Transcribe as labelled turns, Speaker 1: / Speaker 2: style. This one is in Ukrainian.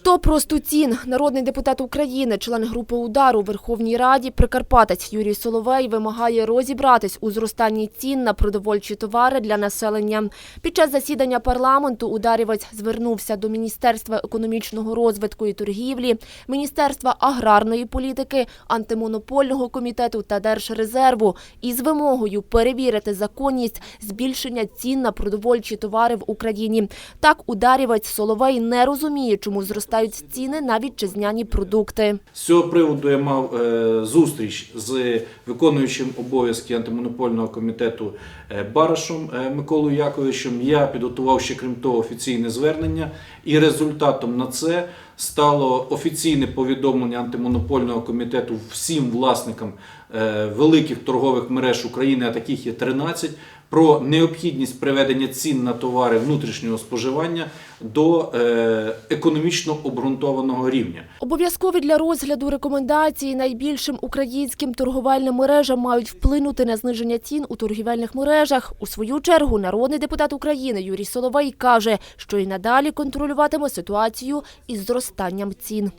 Speaker 1: До просту цін народний депутат України, член групи удару у Верховній Раді, прикарпатець Юрій Соловей вимагає розібратись у зростанні цін на продовольчі товари для населення. Під час засідання парламенту ударівець звернувся до Міністерства економічного розвитку і торгівлі, Міністерства аграрної політики, антимонопольного комітету та Держрезерву із вимогою перевірити законність збільшення цін на продовольчі товари в Україні. Так, ударівець Соловей не розуміє, чому зростають ціни на вітчизняні продукти.
Speaker 2: З цього приводу я мав е, зустріч з виконуючим обов'язки антимонопольного комітету е, Барашем е, Миколою Яковичем. Я підготував ще крім того офіційне звернення, і результатом на це стало офіційне повідомлення антимонопольного комітету всім власникам великих торгових мереж України, а таких є 13, про необхідність приведення цін на товари внутрішнього споживання до е, економічно обґрунтованого рівня.
Speaker 1: Обов'язкові для розгляду рекомендації найбільшим українським торговельним мережам мають вплинути на зниження цін у торгівельних мережах. У свою чергу народний депутат України Юрій Соловей каже, що і надалі контролюватиме ситуацію із зростанням цін.